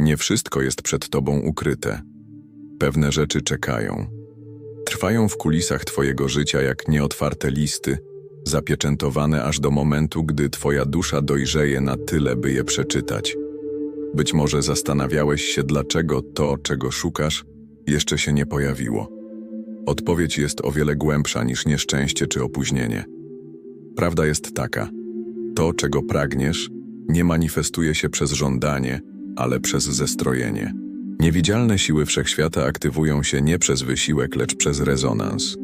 Nie wszystko jest przed tobą ukryte. Pewne rzeczy czekają. Trwają w kulisach twojego życia jak nieotwarte listy, zapieczętowane aż do momentu, gdy twoja dusza dojrzeje na tyle, by je przeczytać. Być może zastanawiałeś się, dlaczego to, czego szukasz, jeszcze się nie pojawiło. Odpowiedź jest o wiele głębsza niż nieszczęście czy opóźnienie. Prawda jest taka: to, czego pragniesz, nie manifestuje się przez żądanie, ale przez zestrojenie. Niewidzialne siły wszechświata aktywują się nie przez wysiłek, lecz przez rezonans.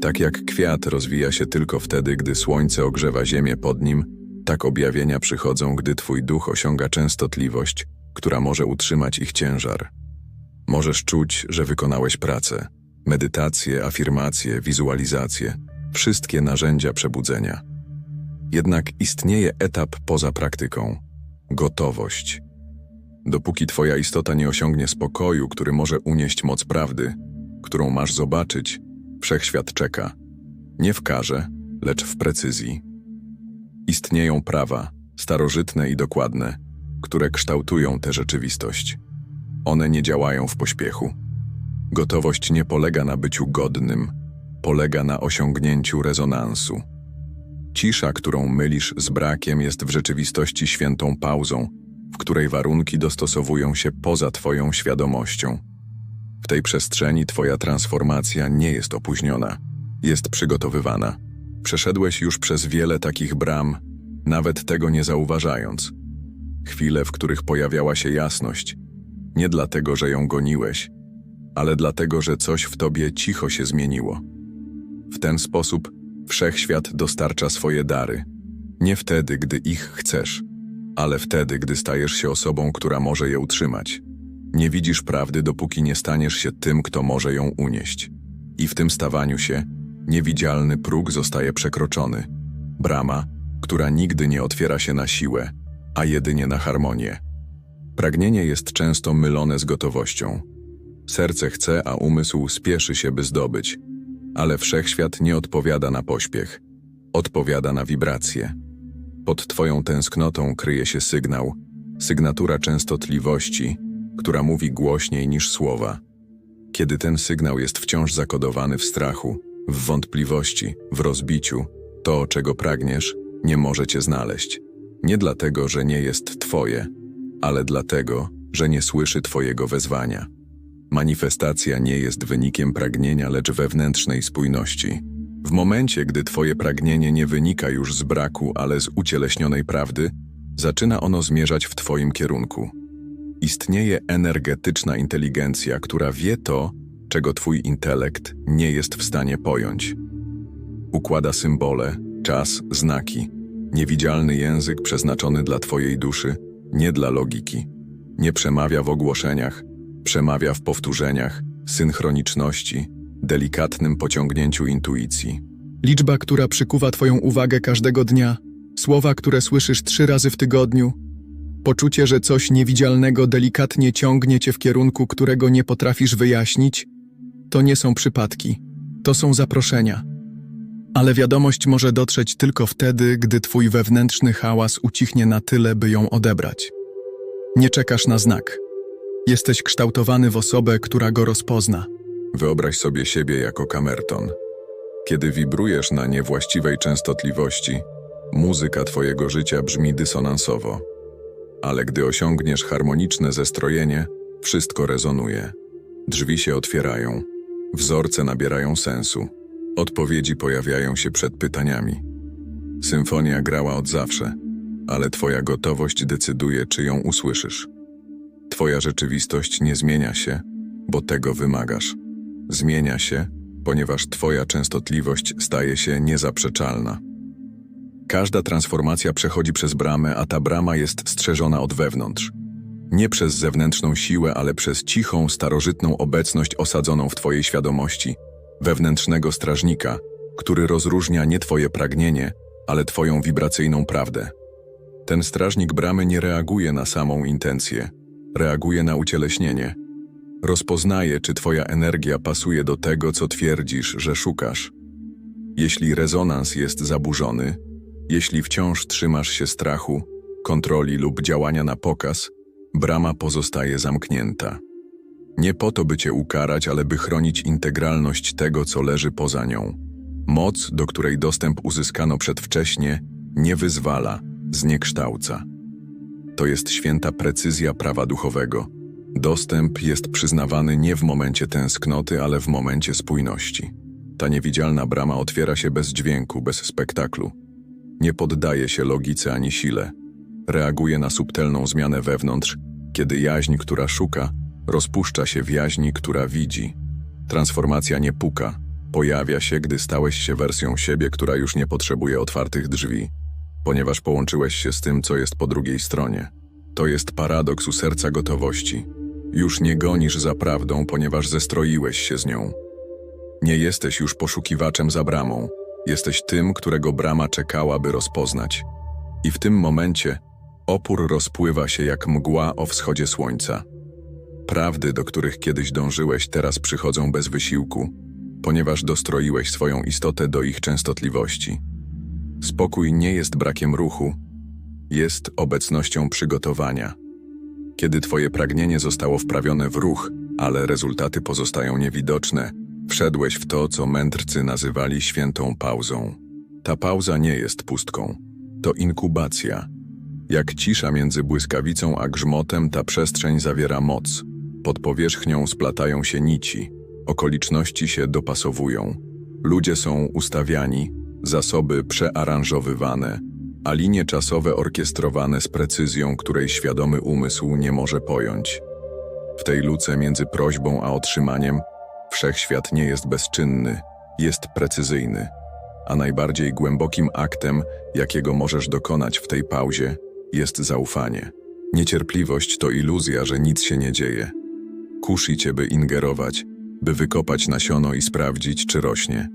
Tak jak kwiat rozwija się tylko wtedy, gdy słońce ogrzewa ziemię pod nim, tak objawienia przychodzą, gdy twój duch osiąga częstotliwość, która może utrzymać ich ciężar. Możesz czuć, że wykonałeś pracę, medytację, afirmację, wizualizację, wszystkie narzędzia przebudzenia. Jednak istnieje etap poza praktyką gotowość. Dopóki Twoja istota nie osiągnie spokoju, który może unieść moc prawdy, którą masz zobaczyć, wszechświat czeka. Nie w karze, lecz w precyzji. Istnieją prawa, starożytne i dokładne, które kształtują tę rzeczywistość. One nie działają w pośpiechu. Gotowość nie polega na byciu godnym, polega na osiągnięciu rezonansu. Cisza, którą mylisz z brakiem, jest w rzeczywistości świętą pauzą, w której warunki dostosowują się poza Twoją świadomością. W tej przestrzeni Twoja transformacja nie jest opóźniona, jest przygotowywana. Przeszedłeś już przez wiele takich bram, nawet tego nie zauważając. Chwile, w których pojawiała się jasność, nie dlatego, że ją goniłeś, ale dlatego, że coś w tobie cicho się zmieniło. W ten sposób wszechświat dostarcza swoje dary, nie wtedy, gdy ich chcesz, ale wtedy, gdy stajesz się osobą, która może je utrzymać. Nie widzisz prawdy, dopóki nie staniesz się tym, kto może ją unieść. I w tym stawaniu się niewidzialny próg zostaje przekroczony. Brama, która nigdy nie otwiera się na siłę, a jedynie na harmonię. Pragnienie jest często mylone z gotowością. Serce chce, a umysł spieszy się, by zdobyć. Ale wszechświat nie odpowiada na pośpiech. Odpowiada na wibracje. Pod Twoją tęsknotą kryje się sygnał, sygnatura częstotliwości, która mówi głośniej niż słowa. Kiedy ten sygnał jest wciąż zakodowany w strachu, w wątpliwości, w rozbiciu, to, czego pragniesz, nie może Cię znaleźć. Nie dlatego, że nie jest Twoje, ale dlatego, że nie słyszy Twojego wezwania. Manifestacja nie jest wynikiem pragnienia, lecz wewnętrznej spójności. W momencie, gdy Twoje pragnienie nie wynika już z braku, ale z ucieleśnionej prawdy, zaczyna ono zmierzać w Twoim kierunku. Istnieje energetyczna inteligencja, która wie to, czego Twój intelekt nie jest w stanie pojąć. Układa symbole, czas, znaki, niewidzialny język przeznaczony dla Twojej duszy, nie dla logiki. Nie przemawia w ogłoszeniach, przemawia w powtórzeniach, synchroniczności, delikatnym pociągnięciu intuicji. Liczba, która przykuwa Twoją uwagę każdego dnia, słowa, które słyszysz trzy razy w tygodniu, poczucie, że coś niewidzialnego delikatnie ciągnie Cię w kierunku, którego nie potrafisz wyjaśnić, to nie są przypadki, to są zaproszenia. Ale wiadomość może dotrzeć tylko wtedy, gdy Twój wewnętrzny hałas ucichnie na tyle, by ją odebrać. Nie czekasz na znak. Jesteś kształtowany w osobę, która go rozpozna. Wyobraź sobie siebie jako kamerton. Kiedy wibrujesz na niewłaściwej częstotliwości, muzyka Twojego życia brzmi dysonansowo. Ale gdy osiągniesz harmoniczne zestrojenie, wszystko rezonuje. Drzwi się otwierają, wzorce nabierają sensu, odpowiedzi pojawiają się przed pytaniami. Symfonia grała od zawsze, ale Twoja gotowość decyduje, czy ją usłyszysz. Twoja rzeczywistość nie zmienia się, bo tego wymagasz. Zmienia się, ponieważ Twoja częstotliwość staje się niezaprzeczalna. Każda transformacja przechodzi przez bramę, a ta brama jest strzeżona od wewnątrz. Nie przez zewnętrzną siłę, ale przez cichą, starożytną obecność osadzoną w Twojej świadomości, wewnętrznego strażnika, który rozróżnia nie Twoje pragnienie, ale Twoją wibracyjną prawdę. Ten strażnik bramy nie reaguje na samą intencję, reaguje na ucieleśnienie. Rozpoznaje, czy Twoja energia pasuje do tego, co twierdzisz, że szukasz. Jeśli rezonans jest zaburzony, jeśli wciąż trzymasz się strachu, kontroli lub działania na pokaz, brama pozostaje zamknięta. Nie po to, by cię ukarać, ale by chronić integralność tego, co leży poza nią. Moc, do której dostęp uzyskano przedwcześnie, nie wyzwala, zniekształca. To jest święta precyzja prawa duchowego. Dostęp jest przyznawany nie w momencie tęsknoty, ale w momencie spójności. Ta niewidzialna brama otwiera się bez dźwięku, bez spektaklu. Nie poddaje się logice ani sile. Reaguje na subtelną zmianę wewnątrz, kiedy jaźń, która szuka, rozpuszcza się w jaźni, która widzi. Transformacja nie puka, pojawia się, gdy stałeś się wersją siebie, która już nie potrzebuje otwartych drzwi, ponieważ połączyłeś się z tym, co jest po drugiej stronie. To jest paradoks u serca gotowości. Już nie gonisz za prawdą, ponieważ zestroiłeś się z nią. Nie jesteś już poszukiwaczem za bramą. Jesteś tym, którego brama czekała, by rozpoznać. I w tym momencie opór rozpływa się jak mgła o wschodzie słońca. Prawdy, do których kiedyś dążyłeś, teraz przychodzą bez wysiłku, ponieważ dostroiłeś swoją istotę do ich częstotliwości. Spokój nie jest brakiem ruchu, jest obecnością przygotowania. Kiedy twoje pragnienie zostało wprawione w ruch, ale rezultaty pozostają niewidoczne, wszedłeś w to, co mędrcy nazywali świętą pauzą. Ta pauza nie jest pustką, to inkubacja. Jak cisza między błyskawicą a grzmotem, ta przestrzeń zawiera moc. Pod powierzchnią splatają się nici, okoliczności się dopasowują. Ludzie są ustawiani, zasoby przearanżowywane, a linie czasowe orkiestrowane z precyzją, której świadomy umysł nie może pojąć. W tej luce między prośbą a otrzymaniem wszechświat nie jest bezczynny, jest precyzyjny, a najbardziej głębokim aktem, jakiego możesz dokonać w tej pauzie, jest zaufanie. Niecierpliwość to iluzja, że nic się nie dzieje. Kusi cię, by ingerować, by wykopać nasiono i sprawdzić, czy rośnie.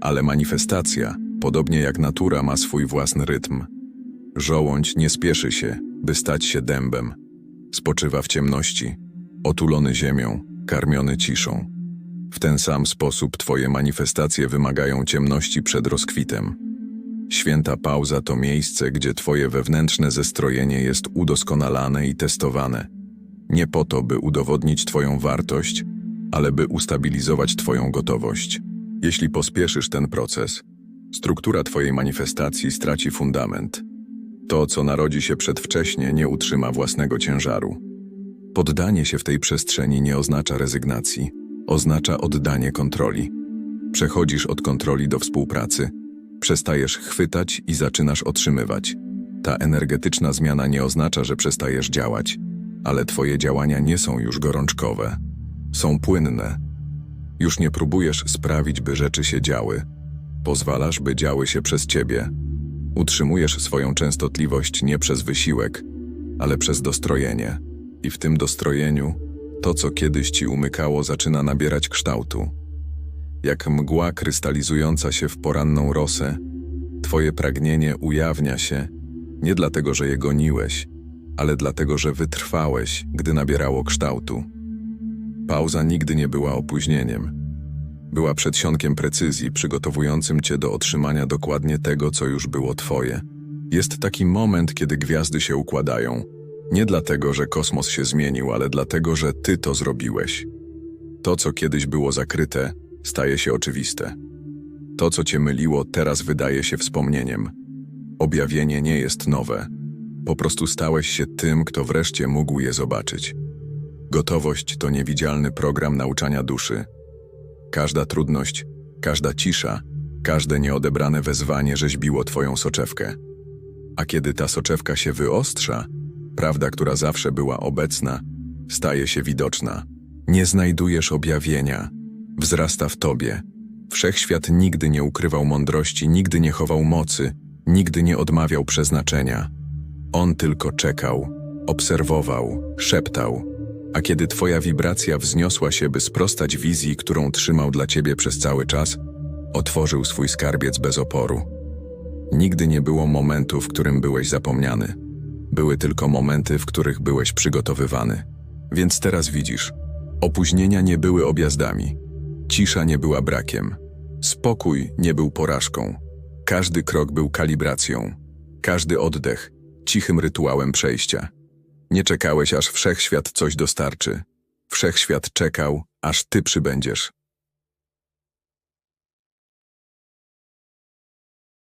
Ale manifestacja, podobnie jak natura, ma swój własny rytm. Żołądź nie spieszy się, by stać się dębem. Spoczywa w ciemności, otulony ziemią, karmiony ciszą. W ten sam sposób Twoje manifestacje wymagają ciemności przed rozkwitem. Święta pauza to miejsce, gdzie Twoje wewnętrzne zestrojenie jest udoskonalane i testowane. Nie po to, by udowodnić Twoją wartość, ale by ustabilizować Twoją gotowość. Jeśli pospieszysz ten proces, struktura Twojej manifestacji straci fundament. To, co narodzi się przedwcześnie, nie utrzyma własnego ciężaru. Poddanie się w tej przestrzeni nie oznacza rezygnacji, oznacza oddanie kontroli. Przechodzisz od kontroli do współpracy, przestajesz chwytać i zaczynasz otrzymywać. Ta energetyczna zmiana nie oznacza, że przestajesz działać, ale Twoje działania nie są już gorączkowe. Są płynne. Już nie próbujesz sprawić, by rzeczy się działy. Pozwalasz, by działy się przez Ciebie. Utrzymujesz swoją częstotliwość nie przez wysiłek, ale przez dostrojenie. I w tym dostrojeniu to, co kiedyś Ci umykało, zaczyna nabierać kształtu. Jak mgła krystalizująca się w poranną rosę, Twoje pragnienie ujawnia się nie dlatego, że je goniłeś, ale dlatego, że wytrwałeś, gdy nabierało kształtu. Pauza nigdy nie była opóźnieniem. Była przedsionkiem precyzji, przygotowującym cię do otrzymania dokładnie tego, co już było twoje. Jest taki moment, kiedy gwiazdy się układają. Nie dlatego, że kosmos się zmienił, ale dlatego, że ty to zrobiłeś. To, co kiedyś było zakryte, staje się oczywiste. To, co cię myliło, teraz wydaje się wspomnieniem. Objawienie nie jest nowe. Po prostu stałeś się tym, kto wreszcie mógł je zobaczyć. Gotowość to niewidzialny program nauczania duszy. Każda trudność, każda cisza, każde nieodebrane wezwanie rzeźbiło twoją soczewkę. A kiedy ta soczewka się wyostrza, prawda, która zawsze była obecna, staje się widoczna. Nie znajdujesz objawienia, wzrasta w tobie. Wszechświat nigdy nie ukrywał mądrości, nigdy nie chował mocy, nigdy nie odmawiał przeznaczenia. On tylko czekał, obserwował, szeptał, a kiedy twoja wibracja wzniosła się, by sprostać wizji, którą trzymał dla ciebie przez cały czas, otworzył swój skarbiec bez oporu. Nigdy nie było momentu, w którym byłeś zapomniany. Były tylko momenty, w których byłeś przygotowywany. Więc teraz widzisz, opóźnienia nie były objazdami, cisza nie była brakiem, spokój nie był porażką. Każdy krok był kalibracją, każdy oddech cichym rytuałem przejścia. Nie czekałeś, aż wszechświat coś dostarczy. Wszechświat czekał, aż ty przybędziesz.